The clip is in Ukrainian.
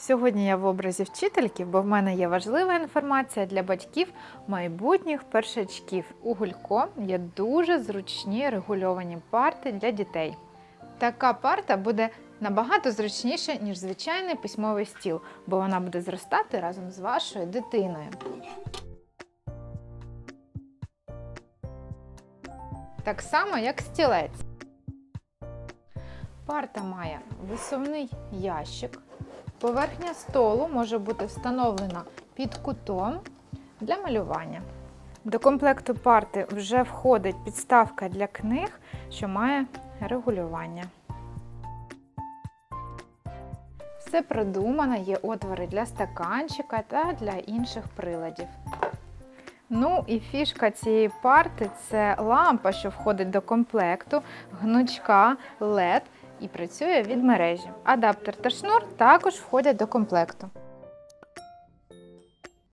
Сьогодні я в образі вчительки, бо в мене є важлива інформація для батьків майбутніх першачків. У Гулько є дуже зручні регульовані парти для дітей. Така парта буде набагато зручніше, ніж звичайний письмовий стіл, бо вона буде зростати разом з вашою дитиною. Так само, як стілець. Парта має висувний ящик. Поверхня столу може бути встановлена під кутом для малювання. До комплекту парти вже входить підставка для книг, що має регулювання. Все продумано, є отвори для стаканчика та для інших приладів. Ну і фішка цієї парти це лампа, що входить до комплекту, гнучка LED і працює від мережі. Адаптер та шнур також входять до комплекту.